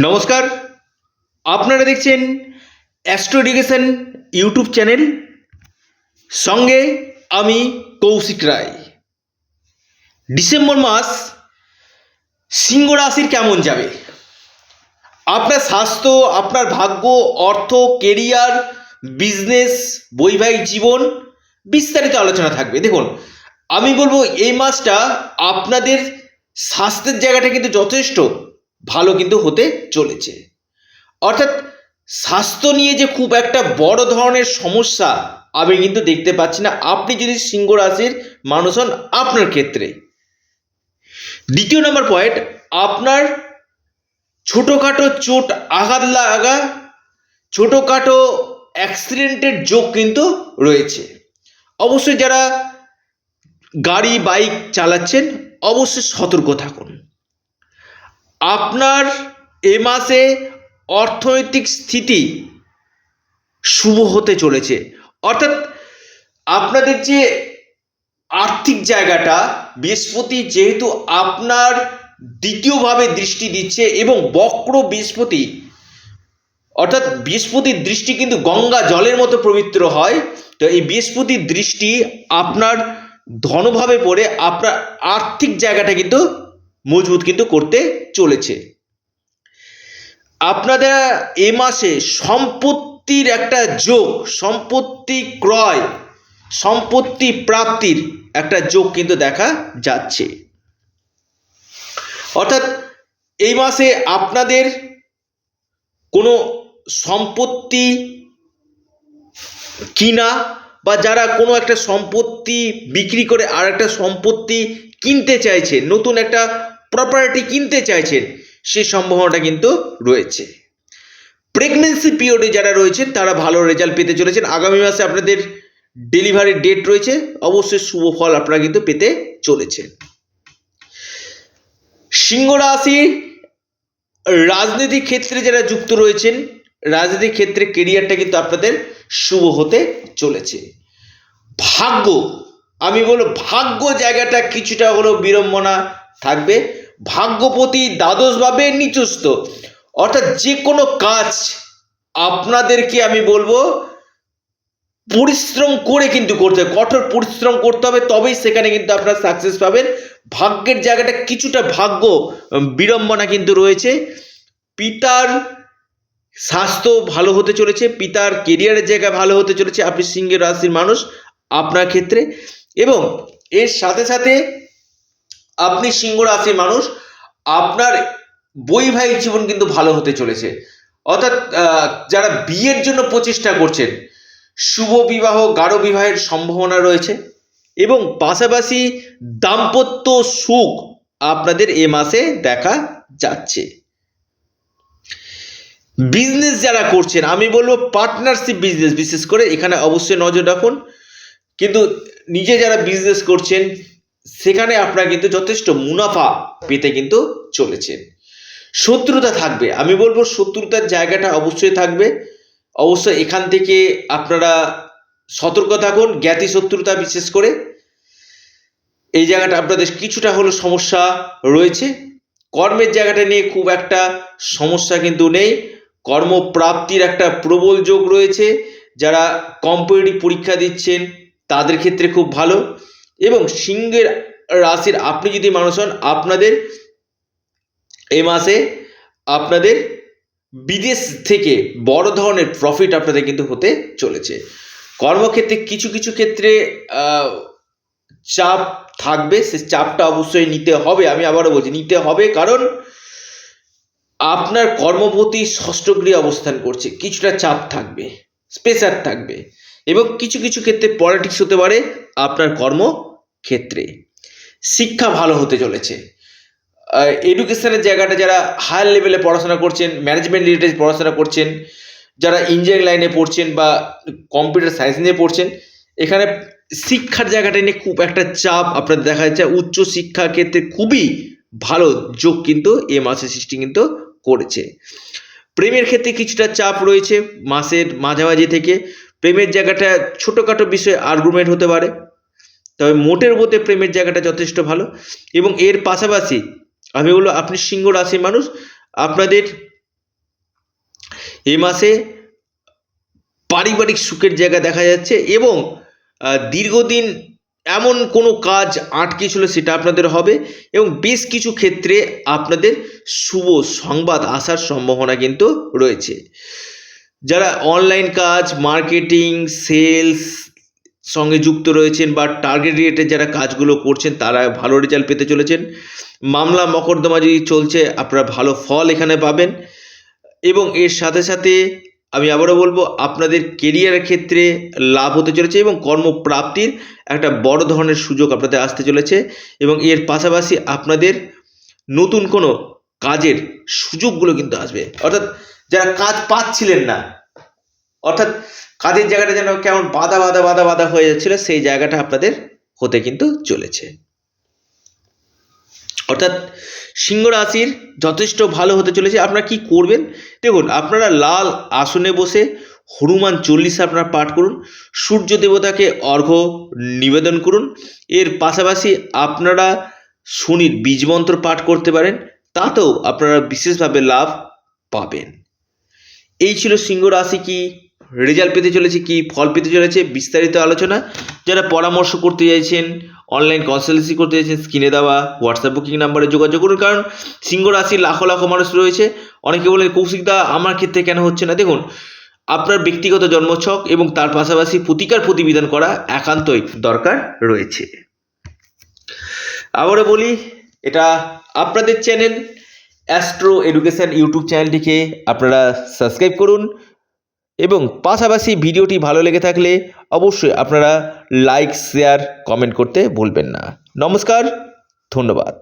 নমস্কার। আপনারা দেখছেন অ্যাস্ট্রো এডুকেশন ইউটিউব চ্যানেল সঙ্গে আমি কৌশিক রায়। ডিসেম্বর মাস সিংহ রাশির কেমন যাবে? আপনার স্বাস্থ্য, আপনার ভাগ্য, অর্থ কেরিয়ার বিজনেস বৈবাহিক জীবন, বিস্তারিত আলোচনা থাকবে। দেখুন, আমি বলব এই মাসটা আপনাদের স্বাস্থ্যের জায়গাটা কিন্তু যথেষ্ট। ভালো কিন্তু হতে চলেছে। অর্থাৎ স্বাস্থ্য নিয়ে যে খুব একটা বড় ধরনের সমস্যা আমি কিন্তু দেখতে পাচ্ছি না। আপনি যদি সিংহ রাশির মানুষ হন, আপনার ক্ষেত্রে। দ্বিতীয় নম্বর পয়েন্ট আপনার ছোটোখাটো চোট আঘাত লাগা, ছোটোখাটো অ্যাক্সিডেন্টের যোগ কিন্তু রয়েছে। অবশ্যই যারা গাড়ি বাইক চালাচ্ছেন, অবশ্যই সতর্ক থাকুন। আপনার এ মাসে অর্থনৈতিক স্থিতি শুভ হতে চলেছে। অর্থাৎ আপনাদের যে আর্থিক জায়গাটা, বৃহস্পতি যেহেতু আপনার দ্বিতীয়ভাবে দৃষ্টি দিচ্ছে এবং বক্র বৃহস্পতি, অর্থাৎ বৃহস্পতির দৃষ্টি কিন্তু গঙ্গা জলের মতো পবিত্র হয়, তো এই বৃহস্পতির দৃষ্টি আপনার ধনভাবে পড়ে, আপনার আর্থিক জায়গাটা কিন্তু মজবুত কিন্তু করতে চলেছে। আপনাদের এ মাসে সম্পত্তির একটা যোগ, সম্পত্তি ক্রয়, সম্পত্তি প্রাপ্তির একটা যোগ কিন্তু দেখা যাচ্ছে। অর্থাৎ এই মাসে আপনাদের কোনো সম্পত্তি কিনা বা যারা কোনো একটা সম্পত্তি বিক্রি করে আর একটা সম্পত্তি কিনতে চাইছে, নতুন একটা প্রপার্টি কিনতে চাইছেন, সে সম্ভাবনাটা কিন্তু রয়েছে। প্রেগনেন্সি পিরিয়ডে যারা রয়েছেন, তারা ভালো রেজাল্ট পেতে চলেছেন। আগামী মাসে আপনাদের ডেলিভারির ডেট রয়েছে, অবশ্যই শুভ ফল আপনারা কিন্তু পেতে চলেছেন। সিংহ রাশি রাজনীতিক ক্ষেত্রে যারা যুক্ত রয়েছেন রাজনীতিক ক্ষেত্রে কেরিয়ারটা কিন্তু আপনাদের শুভ হতে চলেছে। ভাগ্য, আমি বলব ভাগ্য জায়গাটা কিছুটা হলেও বিড়ম্বনা থাকবে। ভাগ্যপতি দ্বাদশভাবে নিচস্ত অর্থাৎ যে কোনো কাজ আপনাদেরকে আমি বলব, পরিশ্রম করে কিন্তু করতে হবে। কঠোর পরিশ্রম করতে হবে, তবেই সেখানে কিন্তু আপনারা সাকসেস পাবেন। ভাগ্যের জায়গাটা কিছুটা ভাগ্য বিড়ম্বনা কিন্তু রয়েছে। পিতার স্বাস্থ্য ভালো হতে চলেছে, পিতার কেরিয়ারের জায়গা ভালো হতে চলেছে, আপনি সিংহের রাশির মানুষ আপনার ক্ষেত্রে। এবং এর সাথে সাথে আপনি সিংহ রাশির মানুষ, আপনার বৈবাহিক জীবন কিন্তু ভালো হতে চলেছে। অর্থাৎ যারা বিয়ের জন্য প্রচেষ্টা করছেন, শুভ বিবাহ, গাঢ় বিবাহের সম্ভাবনা রয়েছে এবং পাশাপাশি দাম্পত্য সুখ আপনাদের এ মাসে দেখা যাচ্ছে। বিজনেস যারা করছেন, আমি বলব পার্টনারশিপ বিজনেস, বিশেষ করে এখানে অবশ্যই নজর রাখুন। কিন্তু নিজে যারা বিজনেস করছেন সেখানে আপনারা কিন্তু যথেষ্ট মুনাফা পেতে কিন্তু চলেছেন শত্রুতা থাকবে। আমি বলব শত্রুতার জায়গাটা অবশ্যই থাকবে। অবশ্যই এখান থেকে আপনারা সতর্ক থাকুন, জ্ঞাতি শত্রুতা বিশেষ করে। এই জায়গাটা আপনাদের কিছুটা হলো সমস্যা রয়েছে। কর্মের জায়গাটা নিয়ে খুব একটা সমস্যা কিন্তু নেই। কর্মপ্রাপ্তির একটা প্রবল যোগ রয়েছে। যারা কম্পিটিটিভ পরীক্ষা দিচ্ছেন, তাদের ক্ষেত্রে খুব ভালো। এবং সিংহের রাশির আপনি যদি মানুষ হন, আপনাদের এ মাসে আপনাদের বিদেশ থেকে বড় ধরনের প্রফিট আপনাদের কিন্তু হতে চলেছে। কর্মক্ষেত্রে কিছু কিছু ক্ষেত্রে চাপ থাকবে, সে চাপটা অবশ্যই নিতে হবে, আমি আবারও বলছি, নিতে হবে কারণ আপনার কর্মপতি ষষ্ঠ গৃহে অবস্থান করছে, কিছুটা চাপ থাকবে স্পেশার থাকবে এবং কিছু কিছু ক্ষেত্রে পলিটিক্স হতে পারে আপনার কর্মক্ষেত্রে। শিক্ষা ভালো হতে চলেছে। এডুকেশনের জায়গাটা যারা হায়ার লেভেলে পড়াশোনা করছেন ম্যানেজমেন্ট রিলেটেড পড়াশোনা করছেন, যারা ইঞ্জিনিয়ারিং লাইনে পড়ছেন বা কম্পিউটার সায়েন্স নিয়ে পড়ছেন, এখানে শিক্ষার জায়গাটা নিয়ে খুব একটা চাপ আপনাদের দেখা যাচ্ছে। উচ্চ শিক্ষার ক্ষেত্রে খুবই ভালো যোগ কিন্তু এ মাসে সৃষ্টি কিন্তু করেছে। প্রেমের ক্ষেত্রে কিছুটা চাপ রয়েছে মাসের মাঝামাঝি থেকে। প্রেমের জায়গাটা ছোটোখাটো বিষয়ে আর্গুমেন্ট হতে পারে, তবে মোটের মধ্যে প্রেমের জায়গাটা যথেষ্ট ভালো। এবং এর পাশাপাশি, আমি বলব আপনি সিংহ রাশির মানুষ, আপনাদের এ মাসে পারিবারিক সুখের জায়গা দেখা যাচ্ছে এবং দীর্ঘদিন এমন কোনো কাজ আটকে ছিল সেটা আপনাদের হবে এবং বেশ কিছু ক্ষেত্রে আপনাদের শুভ সংবাদ আসার সম্ভাবনা কিন্তু রয়েছে। যারা অনলাইন কাজ মার্কেটিং সেলস সঙ্গে যুক্ত রয়েছেন বা টার্গেট রিলেটেড যারা কাজগুলো করছেন, তারা ভালো রেজাল্ট পেতে চলেছেন। মামলা মকদ্দমা যদি চলছে, আপনারা ভালো ফল এখানে পাবেন। এবং এর সাথে সাথে আমি আবারও বলব, আপনাদের কেরিয়ারের ক্ষেত্রে লাভ হতে চলেছে এবং কর্মপ্রাপ্তির একটা বড় ধরনের সুযোগ আপনাদের আসতে চলেছে। এবং এর পাশাপাশি আপনাদের নতুন কোনো কাজের সুযোগগুলো কিন্তু আসবে। অর্থাৎ যারা কাজ পাচ্ছিলেন না, অর্থাৎ কাজের জায়গাটা যেন কেমন বাধা বাধা বাধা বাধা হয়ে যাচ্ছিল, সেই জায়গাটা আপনাদের হতে কিন্তু চলেছে। অর্থাৎ সিংহ রাশির যথেষ্ট ভালো হতে চলেছে। আপনারা কি করবেন? দেখুন, আপনারা লাল আসনে বসে হনুমান চল্লিশ আপনারা পাঠ করুন, সূর্য দেবতাকে অর্ঘ্য নিবেদন করুন। এর পাশাপাশি আপনারা শনির বীজমন্ত্র পাঠ করতে পারেন তাতেও আপনারা বিশেষভাবে লাভ পাবেন। এই ছিল সিংহ রাশি কি, রেজাল্ট পেতে চলেছে কি, ফল পেতে চলেছে বিস্তারিত আলোচনা। যারা পরামর্শ করতে চাইছেন, অনলাইন কনসালটেন্সি করতে চাইছেন, স্ক্রিনে দেওয়া হোয়াটসঅ্যাপ বুকিং নাম্বারে যোগাযোগ করুন। কারণ সিংহ রাশির লাখো লাখো মানুষ রয়েছে। অনেকে বলেন কৌশিকদা আমার ক্ষেত্রে কেন হচ্ছে না? দেখুন, আপনার ব্যক্তিগত জন্মছক এবং তার পাশাপাশি প্রতিকার প্রতিবিধান করা একান্তই দরকার রয়েছে। আবারও বলি এটা আপনাদের চ্যানেল অ্যাস্ট্রো এডুকেশন ইউটিউব চ্যানেলটিকে আপনারা সাবস্ক্রাইব করুন এবং পাশাপাশি ভিডিওটি ভালো লেগে থাকলে অবশ্যই আপনারা লাইক শেয়ার কমেন্ট করতে ভুলবেন না। নমস্কার, ধন্যবাদ।